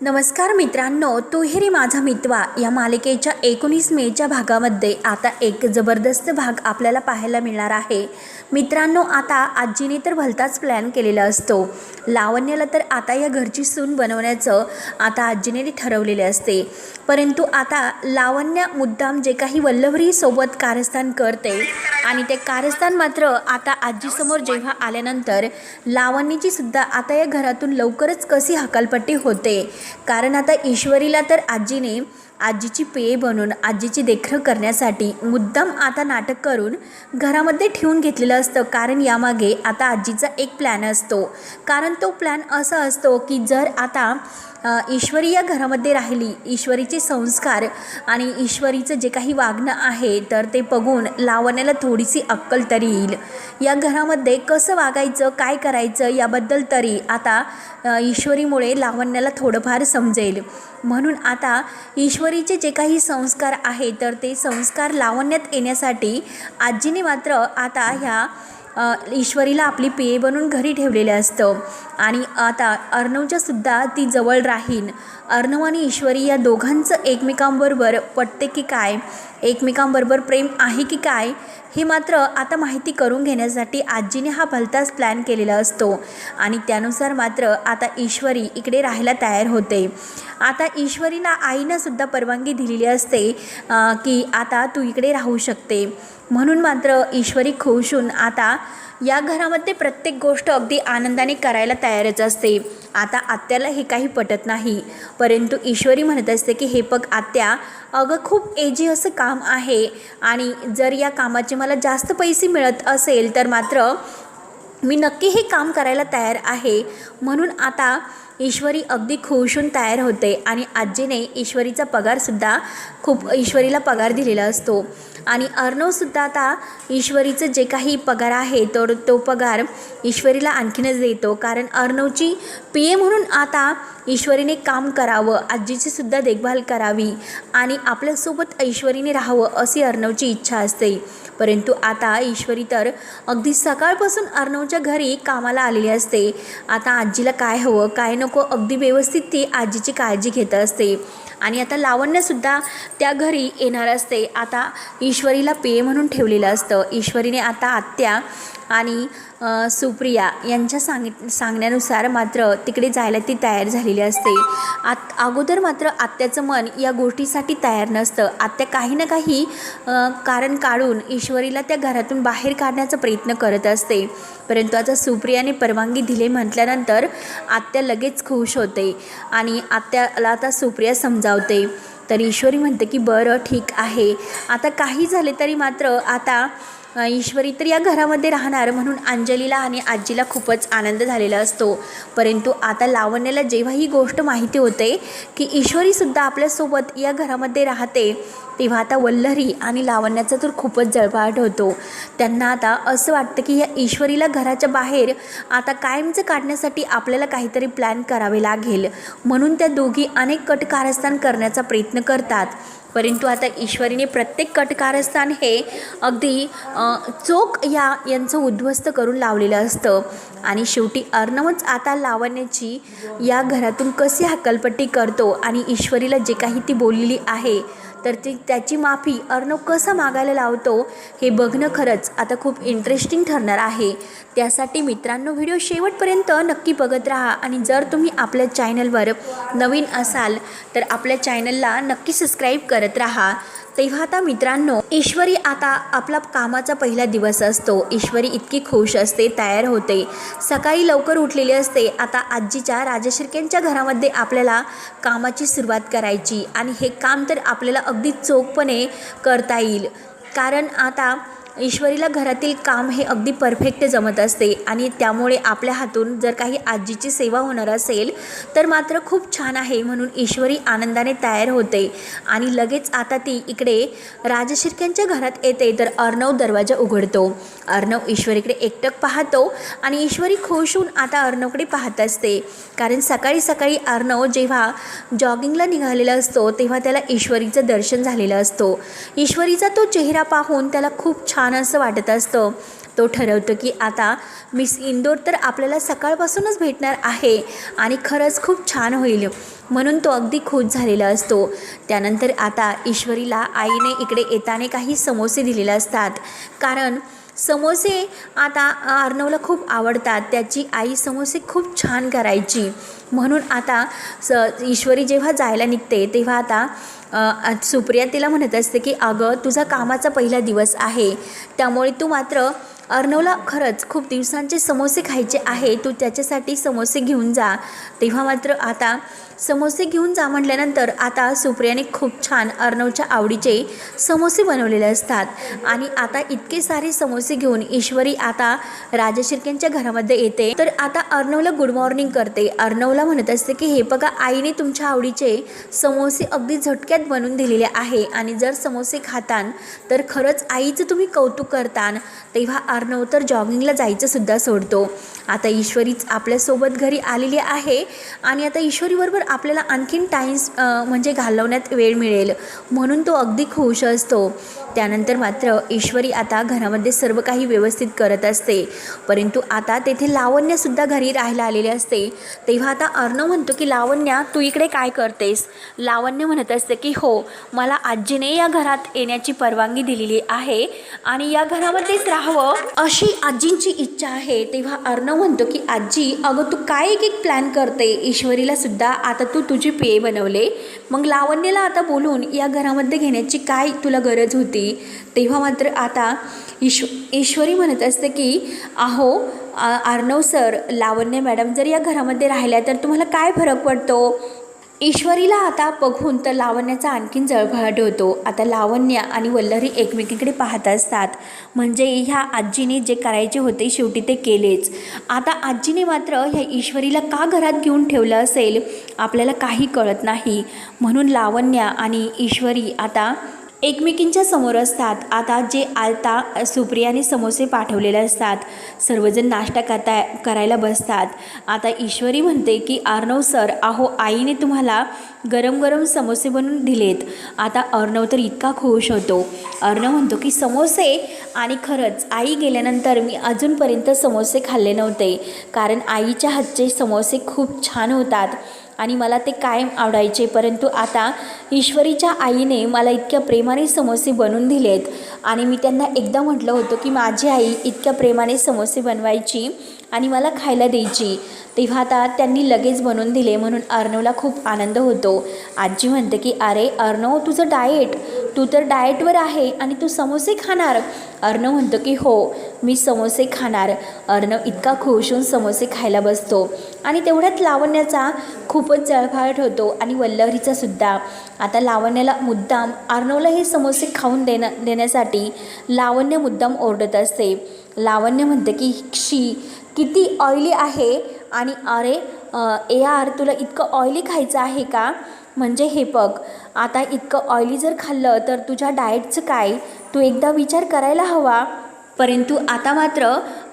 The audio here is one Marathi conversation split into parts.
नमस्कार मित्रांनो तुहेरी माझा मितवा या मालिकेच्या एकोणीस मेच्या भागामध्ये आता एक जबरदस्त भाग आपल्याला पाहायला मिळणार आहे. मित्रांनो आता आजीने तर भलताच प्लॅन केलेला असतो. लावण्याला तर आता या घरची सून बनवण्याचं आता आजीने ठरवलेले असते. परंतु आता लावण्य मुद्दाम जे काही वल्लभरीसोबत कारस्थान करते आणि ते कारस्थान मात्र आता आजीसमोर जेव्हा आल्यानंतर लावण्याची सुद्धा आता या घरातून लवकरच कशी हकालपट्टी होते? कारण आता ईश्वरीला तर आजीने आजीची पेय बनवून आजीची देखरेख करण्यासाठी मुद्दाम आता नाटक करून घरामध्ये ठेवून घेतलेलं असतं. कारण यामागे आता आजीचा एक प्लॅन असतो. कारण तो प्लॅन असा असतो की जर आता ईश्वरीय ईश्वरी या घरामध्ये राहिली ईश्वरीचे संस्कार आणि ईश्वरीचं जे काही वागणं आहे तर ते बघून लावण्याला थोडीशी अक्कल तरी येईल. या घरामध्ये कसं वागायचं काय करायचं याबद्दल तरी आता ईश्वरीमुळे लावण्याला थोडंफार समजेल. म्हणून आता ईश्वरीचे जे काही संस्कार आहे तर ते संस्कार लावण्यात येण्यासाठी आजीने मात्र आता ह्या ईश्वरीला आपली पेय बनवून घरी ठेवलेलं असतं. आणि आता अर्णवच्यासुद्धा ती जवळ राहीन. अर्णव आणि ईश्वरी या दोघांचं एकमेकांबरोबर पटते की काय? एकमेकांबरोबर प्रेम आहे की काय? हे मात्र आता माहिती करून घेण्यासाठी आजीने हा भलताच प्लॅन केलेला असतो. आणि त्यानुसार मात्र आता ईश्वरी इकडे राहायला तयार होते. आता ईश्वरीला आईनंसुद्धा परवानगी दिलेली असते की आता तू इकडे राहू शकते. म्हणून मात्र ईश्वरी खुश होऊन आता या घरामध्ये प्रत्येक गोष्ट अगदी आनंदाने करायला तयारच असते. आता आत्याला हे काही पटत नाही. परंतु ईश्वरी म्हणत असते की हे बघ आत्या अगं खूप एजी असं काम आहे आणि जर या कामाचे मला जास्त पैसे मिळत असेल तर मात्र मी नक्की हे काम करायला तयार आहे. म्हणून आता ईश्वरी अगदी खुशून तयार होते आणि आजीने ईश्वरीचा पगारसुद्धा खूप ईश्वरीला पगार दिलेला असतो. आणि अर्णवसुद्धा आता ईश्वरीचं जे काही पगार आहे तो तो पगार ईश्वरीला आणखीनच देतो. कारण अर्णवची पी ए म्हणून आता ईश्वरीने काम करावं आजीची सुद्धा देखभाल करावी आणि आपल्यासोबत ऐश्वरीने राहावं अशी अर्णवची इच्छा असते. परंतु आता ईश्वरी तर अगदी सकाळपासून अर्णवच्या घरी कामाला आलेली असते. आता आजीला काय हवं काय नको अगदी व्यवस्थित ती आजीची काळजी घेत असते. आणि आता लावण्यसुद्धा त्या घरी येणार असते. आता ईश्वरीला पेय म्हणून ठेवलेलं असतं. ईश्वरीने आता आत्या आणि सुप्रिया यांच्या सांगित सांगण्यानुसार मात्र तिकडे जायला ती तयार झालेली असते. आत अगोदर मात्र आत्याचं मन या गोष्टीसाठी तयार नसतं. आत्या काही ना काही कारण काढून ईश्वरीला त्या घरातून बाहेर काढण्याचा प्रयत्न करत असते. परंतु आता सुप्रियाने परवानगी दिली म्हटल्यानंतर आत्या लगेच खुश होते आणि आत्याला आता सुप्रिया समजावते. तर ईश्वरी म्हणते की बरं ठीक आहे. आता काही झाले तरी मात्र आता ईश्वरी तर या घरामध्ये राहणार. म्हणून अंजलीला आणि आजीला खूपच आनंद झालेला असतो. परंतु आता लावण्याला जेव्हा ही गोष्ट माहिती होते की ईश्वरीसुद्धा आपल्यासोबत या घरामध्ये राहते तेव्हा आता वल्लरी आणि लावण्याचा तर खूपच जळपाट होतो. त्यांना आता असं वाटतं की या ईश्वरीला घराच्या बाहेर आता कायमचं काढण्यासाठी आपल्याला काहीतरी प्लॅन करावे लागेल. म्हणून त्या दोघी अनेक कट कारस्थान करण्याचा प्रयत्न करतात. परंतु आता ईश्वरीने प्रत्येक कटकारस्थान हे अगदी चोख या यांचं उद्ध्वस्त करून लावलेलं असतं. आणि शेवटी अर्णवच आता लावण्याची या घरातून कशी हकलपट्टी करतो आणि ईश्वरीला जे काही ती बोललेली आहे तर ती त्याची माफी अर्णव कसं मागायला लावतो हे बघणं खरंच आता खूप इंटरेस्टिंग ठरणार आहे. त्यासाठी मित्रांनो व्हिडिओ शेवटपर्यंत नक्की बघत राहा आणि जर तुम्ही आपल्या चॅनलवर नवीन असाल तर आपल्या चॅनलला नक्की सबस्क्राईब करत राहा. तेव्हा आता मित्रांनो ईश्वरी आता आपला कामाचा पहिला दिवस असतो. ईश्वरी इतकी खुश असते तयार होते. सकाळी लवकर उठलेली असते. आता आजीच्या राजशिर्क्यांच्या घरामध्ये आपल्याला कामाची सुरुवात करायची आणि हे काम तर आपल्याला अगदी चोखपणे करता येईल. कारण आता ईश्वरीला घरातील काम हे अगदी परफेक्ट जमत असते आणि त्यामुळे आपल्या हातून जर काही आजीची सेवा होणार असेल तर मात्र खूप छान आहे म्हणून ईश्वरी आनंदाने तयार होते. आणि लगेच आता ती इकडे राजशिर्क्यांच्या घरात येते तर अर्णव दरवाजा उघडतो. अर्णव ईश्वरीकडे एकटक पाहतो आणि ईश्वरी खुश होऊन आता अर्णवकडे पाहत असते. कारण सकाळी सकाळी अर्णव जेव्हा जॉगिंगला निघालेला असतो तेव्हा त्याला ईश्वरीचं दर्शन झालेलं असतो. ईश्वरीचा तो चेहरा पाहून त्याला खूप छान असं वाटत असतं. तो ठरवतो की आता मिस इंदोर तर आपल्याला सकाळपासूनच भेटणार आहे आणि खरंच खूप छान होईल. म्हणून तो अगदी खुश झालेला असतो. त्यानंतर आता ईश्वरीला आईने इकडे येताने काही समोसे दिलेले असतात. कारण समोसे आता अर्णवला खूप आवडतात. त्याची आई समोसे खूप छान करायची. म्हणून आता स ईश्वरी जेव्हा जायला निघते तेव्हा आता सुप्रिया तिला म्हणत असते की अगं तुझा कामाचा पहिला दिवस आहे. त्यामुळे तू मात्र अर्णवला खरंच खूप दिवसांचे समोसे खायचे आहे तू त्याच्यासाठी समोसे घेऊन जा. तेव्हा मात्र आता समोसे घेऊन जा म्हटल्यानंतर आता सुप्रियाने खूप छान अर्णवच्या आवडीचे समोसे बनवलेले असतात. आणि आता इतके सारे समोसे घेऊन ईश्वरी आता राजा शिर्केंच्या घरामध्ये येते. तर आता अर्णवला गुड मॉर्निंग करते. अर्णवला म्हणत असते की हे बघा आईने तुमच्या आवडीचे समोसे अगदी झटक्यात बनवून दिलेले आहे. आणि जर समोसे खातान तर खरंच आईचं तुम्ही कौतुक करतान. तेव्हा अर्णव तर जॉगिंगला जायचंसुद्धा सोडतो. आता ईश्वरीच आपल्यासोबत घरी आलेली आहे आणि आता ईश्वरीबरोबर आपल्याला आणखीन टाईम्स म्हणजे घालवण्यात वेळ मिळेल. म्हणून तो अगदी खुश असतो. त्यानंतर मात्र ईश्वरी आता घरामध्ये सर्व काही व्यवस्थित करत असते. परंतु आता तेथे लावण्यसुद्धा घरी राहायला आलेले असते. तेव्हा आता अर्णव म्हणतो की लावण्या तू इकडे काय करतेस? लावण्य म्हणत असते की हो मला आजीने या घरात येण्याची परवानगी दिलेली आहे आणि या घरामध्येच राहावं. अशी आजींची इच्छा आहे तेव्हा अर्णव म्हणतो की आजी अगं तू काय एक एक प्लॅन करते? ईश्वरीला सुद्धा आता तू तुझे पेय बनवले. मग लावण्यला आता बोलून या घरामध्ये घेण्याची काय तुला गरज होती? तेव्हा मात्र आता ईश्व ईश्वरी म्हणत असते की अहो आ- अर्णव सर लावण्य मॅडम जर या घरामध्ये राहिल्या तर तुम्हाला काय फरक पडतो? ईश्वरीला आता बघून तर लावण्याचा आणखीन जळभळाट होतो. आता लावण्य आणि वल्लरी एकमेकीकडे पाहत असतात. म्हणजे ह्या आजीने जे करायचे होते शेवटी ते केलेच. आता आजीने मात्र ह्या ईश्वरीला का घरात घेऊन ठेवलं असेल? आपल्याला काही कळत नाही. म्हणून लावण्य आणि ईश्वरी आता एकमेकींच्या समोर असतात. आता जे आता सुप्रियाने समोसे पाठवलेले असतात. सर्वजण नाश्ता करता करायला बसतात. आता ईश्वरी म्हणते की अर्णव सर अहो आईने तुम्हाला गरम गरम समोसे बनवून दिलेत. आता अर्णव तर इतका खुश होतो. अर्णव म्हणतो की समोसे? आणि खरंच आई गेल्यानंतर मी अजूनपर्यंत समोसे खाल्ले नव्हते. कारण आईच्या हातचे समोसे खूप छान होतात. आणि मला ते कायम आवडायचे परंतु आता ईश्वरीच्या आईने मला इतक्या प्रेमाने समोसे बनवून दिलेत. आणि मी त्यांना एकदा म्हटलं होतं की माझी आई इतक्या प्रेमाने समोसे बनवायची आणि मला खायला द्यायची. तेव्हा आता त्यांनी लगेच बनवून दिले म्हणून अर्णवला खूप आनंद होतो. आजी म्हणते की अरे अर्णव तुझं डाएट तू तर डाएटवर आहे आणि तू समोसे खाणार. अर्णव म्हणतो की हो मी समोसे खाणार. अर्णव इतका खुश होऊन समोसे खायला बसतो. आणि तेवढ्यात लावण्याचा खूपच जळफाळट होतो आणि वल्लरीचा सुद्धा. आता लावण्याला मुद्दाम आर्नवला हे समोसे खाऊन देणं देण्यासाठी लावण्य मुद्दाम ओरडत असते. लावण्य म्हणते की शी किती ऑइली आहे आणि अरे ए आर तुला इतकं ऑइली खायचं आहे का? म्हणजे हे बघ आता इतकं ऑइली जर खाल्लं तर तुझ्या डाएटचं काय? तू एकदा विचार करायला हवा. परंतु आता मात्र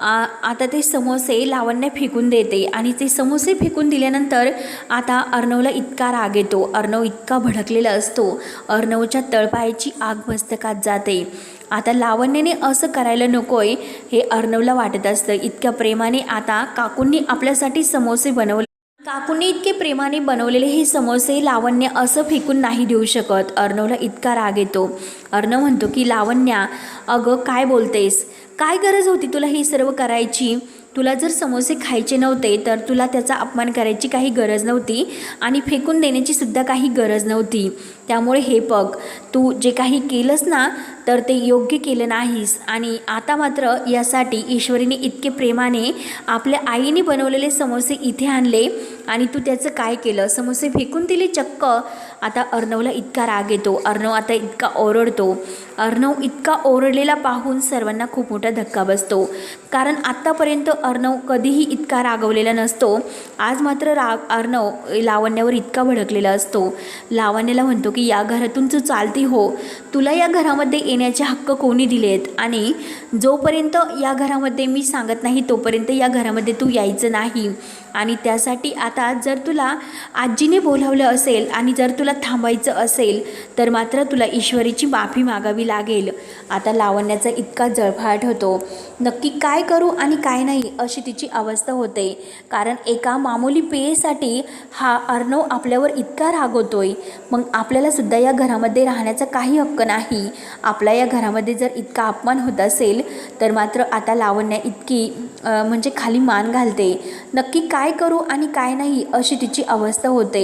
आ, आता ते समोसे लावण्य फेकून देते आणि ते समोसे फेकून दिल्यानंतर आता अर्णवला इतका राग येतो. अर्णव इतका भडकलेला असतो. अर्णवच्या तळपायाची आग मस्तकात जाते. आता लावण्याने असं करायला नकोय हे अर्णवला वाटत असतं. इतक्या प्रेमाने आता काकूंनी आपल्यासाठी समोसे बनवले. काकूंनी इतके प्रेमाने बनवलेले हे समोसे लावण्य असं फेकून नाही देऊ शकत. अर्णवला इतका राग येतो. अर्णव म्हणतो की लावण्या अगं काय बोलतेस? काय गरज होती तुला ही सर्व करायची? तुला जर समोसे खायचे नव्हते तर तुला त्याचा अपमान करायची काही गरज नव्हती आणि फेकून देण्याची सुद्धा काही गरज नव्हती. त्यामुळे हे बघ तू जे काही केलंस ना तर ते योग्य केलं नाहीस. आणि आता मात्र यासाठी ईश्वरीने इतके प्रेमाने आपल्या आईने बनवलेले समोसे इथे आणले आणि तू त्याचं काय केलं? समोसे फेकून दिले चक्क? आता अर्णवला इतका राग येतो. अर्णव आता इतका ओरडतो. अर्णव इतका ओरडलेला पाहून सर्वांना खूप मोठा धक्का बसतो. कारण आत्तापर्यंत अर्णव कधीही इतका रागवलेला नसतो. आज मात्र राग अर्णव लावण्यावर इतका भडकलेला असतो. लावण्याला म्हणतो की या घरातून तू चालती हो. तुला या घरामध्ये येण्याचे हक्क कोणी दिलेत? आणि जोपर्यंत या घरामध्ये मी सांगत नाही तोपर्यंत या घरामध्ये तू यायचं नाही. आणि त्यासाठी आता जर तुला आजीने बोलावलं असेल आणि जर तुला थांबायचं असेल तर मात्र तुला ईश्वरीची माफी मागावी लागेल. आता लावण्याचा इतका जळफाट होतो. नक्की काय करू आणि काय नाही अशी तिची अवस्था होते. कारण एका मामूली पेयेसाठी हा अर्णव आपल्यावर इतका रागवतोय मग आपल्याला सुद्धा या घरामध्ये राहण्याचा काही हक्क नाही. आपला या घरामध्ये जर इतका अपमान होत असेल तर मात्र आता लावण्या इतकी म्हणजे खाली मान घालते. नक्की काय काय करू आणि काय नाही अशी तिची अवस्था होते.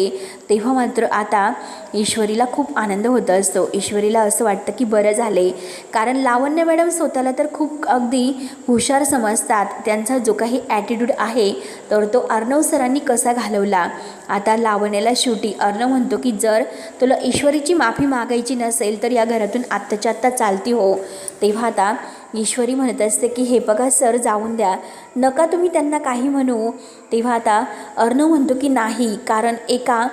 तेव्हा मात्र आता ईश्वरीला खूप आनंद होत असतो. ईश्वरीला असं वाटतं की बरं झाले कारण लावण्य मॅडम स्वतःला तर खूप अगदी हुशार समजतात. त्यांचा जो काही ॲटिट्यूड आहे तर तो अर्णव सरांनी कसा घालवला? आता लावण्याला शेवटी अर्णव म्हणतो की जर तुला ईश्वरीची माफी मागायची नसेल तर या घरातून आत्ताच्या आत्ता चालती हो. तेव्हा आता ईश्वरी म्हणत असते की हे बघा सर जाऊन द्या. नका तुम्ही त्यांना काही म्हणू. तेव्हा आता अर्णव म्हणतो की नाही. कारण एका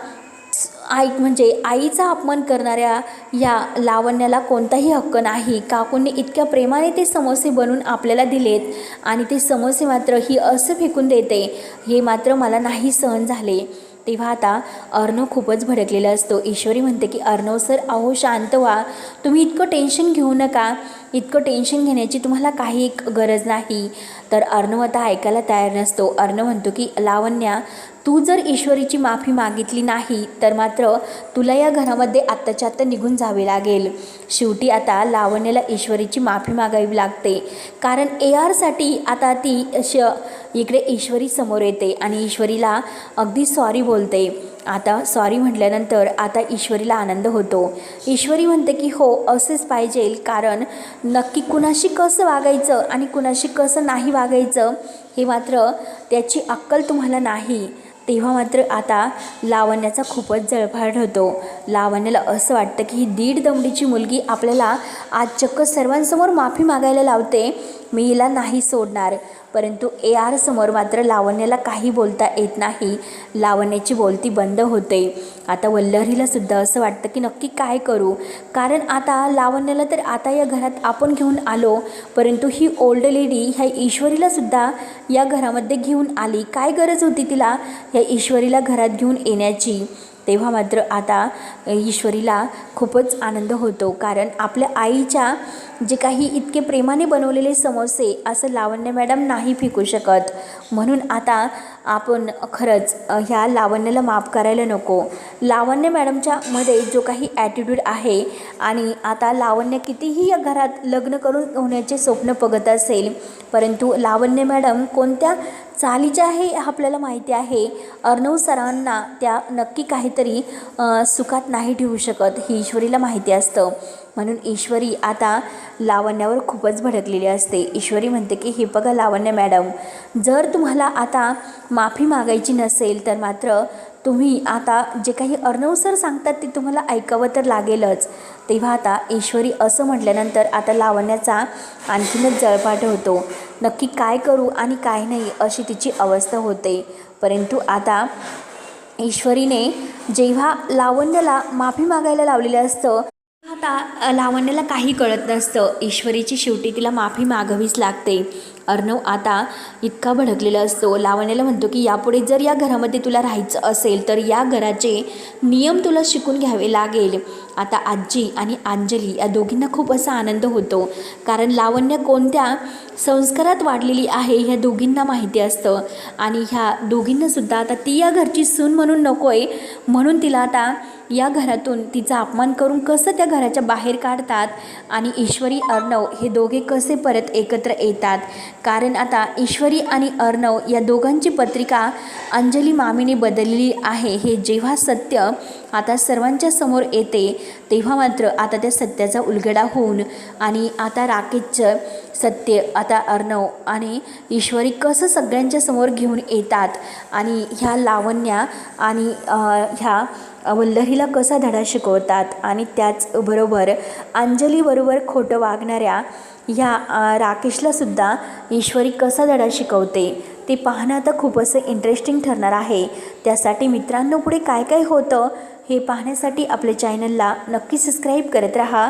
आई म्हणजे आईचा अपमान करणाऱ्या या लावण्याला कोणताही हक्क नाही. काकूंनी इतक्या प्रेमाने ते समोसे बनवून आपल्याला दिलेत आणि ते समोसे मात्र ही असं फेकून देते हे मात्र मला नाही सहन झाले. तेव्हा आता अर्णव खूपच भडकलेला असतो. ईश्वरी म्हणते की अर्णव सर अहो शांत व्हा. तुम्ही इतकं टेन्शन घेऊ नका. इतकं टेन्शन घेण्याची तुम्हाला काही एक गरज नाही. तर अर्णव आता ऐकायला तयार नसतो. अर्णव म्हणतो की लावण्या तू जर ईश्वरीची माफी मागितली नाही तर मात्र तुला या घरामध्ये आत्ताच्या आत्ता निघून जावे लागेल. शेवटी आता लावण्याला ईश्वरीची माफी मागावी लागते. कारण ए आरसाठी आता ती श इकडे ईश्वरी समोर येते आणि ईश्वरीला अगदी सॉरी बोलते. आता सॉरी म्हटल्यानंतर आता ईश्वरीला आनंद होतो. ईश्वरी म्हणते की हो असेच पाहिजे. कारण नक्की कुणाशी कसं वागायचं आणि कुणाशी कसं नाही वागायचं हे मात्र त्याची अक्कल तुम्हाला नाही. तेव्हा मात्र आता लावण्याचा खूपच जळफाट होतो. लावण्याला असं वाटतं की ही दीड दमडीची मुलगी आपल्याला आज चक्क सर्वांसमोर माफी मागायला लावते. मी हिला नाही सोडणार. परंतु ए आर समोर मात्र लावण्याला काही बोलता येत नाही. लावण्याची बोलती बंद होते. आता वल्लरीला सुद्धा असं वाटतं की नक्की काय करू? कारण आता लावण्याला तर आता या घरात आपण घेऊन आलो. परंतु ही ओल्ड लेडी ह्या ईश्वरीला सुद्धा या घरामध्ये घेऊन आली. काय गरज होती तिला? ह्या ईश्वरीला घरात घेऊन येण्याची. तेव्हा मात्र आता ईश्वरीला खूपच आनंद होतो. कारण आपल्या आईच्या जे काही इतके प्रेमाने बनवलेले समोसे असं लावण्य मॅडम नाही फेकू शकत. म्हणून आता आपण खरंच ह्या लावण्याला माफ करायला नको. लावण्य मॅडमच्या मध्ये जो काही ॲटिट्यूड आहे आणि आता लावण्य कितीही या घरात लग्न करून होण्याचे स्वप्न बघत असेल परंतु लावण्य मॅडम कोणत्या चालीच्या आहे आपल्याला माहिती आहे अर्णव सरांना त्या नक्की काहीतरी सुखात नाही ठेवू शकत ही ईश्वरीला माहिती असतं. म्हणून ईश्वरी आता लावण्यावर खूपच भडकलेली असते. ईश्वरी म्हणते की हे बघा लावण्य मॅडम जर तुम्हाला आता माफी मागायची नसेल तर मात्र तुम्ही आता जे काही अर्णव सर सांगतात ते तुम्हाला ऐकावं तर लागेलच. तेव्हा आता ईश्वरी असं म्हटल्यानंतर आता लावण्याचा आणखीनच जळपाट होतो. नक्की काय करू आणि काय नाही अशी तिची अवस्था होते. परंतु आता ईश्वरीने जेव्हा लावण्याला माफी मागायला लावलेलं असतं आता लावण्याला काही कळत नसतं. ईश्वरीची शेवटी तिला माफी मागावीच लागते. अर्णव आता इतका भडकलेला असतो. लावण्याला म्हणतो की यापुढे जर या घरामध्ये तुला राहायचं असेल तर या घराचे नियम तुला शिकून घ्यावे लागेल. आता आजी आणि अंजली या दोघींना खूप असा आनंद होतो. कारण लावण्य कोणत्या संस्कारात वाढलेली आहे ह्या दोघींना माहिती असतं. आणि ह्या दोघींनासुद्धा आता ती या घरची सून म्हणून नको आहे म्हणून तिला आता या घरातून तिचा अपमान करून कसं त्या घराच्या बाहेर काढतात आणि ईश्वरी अर्णव हे दोघे कसे परत एकत्र येतात? कारण आता ईश्वरी आणि अर्णव या दोघांची पत्रिका अंजली मामीने बदललेली आहे. हे जेव्हा सत्य आता सर्वांच्या समोर येते तेव्हा मात्र आता त्या सत्याचा उलगडा होऊन आणि आता राकेशचं सत्य आता अर्णव आणि ईश्वरी कसं सगळ्यांच्या समोर घेऊन येतात आणि ह्या लावण्या आणि ह्या वल्लरीला कसा धडा शिकवतात आणि त्याचबरोबर अंजलीबरोबर खोटं वागणाऱ्या ह्या राकेशलासुद्धा ईश्वरी कसा धडा शिकवते ते पाहणं आता खूप असं इंटरेस्टिंग ठरणार आहे. त्यासाठी मित्रांनो पुढे काय काय होतं हे पाहण्यासाठी आपल्या चॅनलला नक्की सबस्क्राईब करत राहा.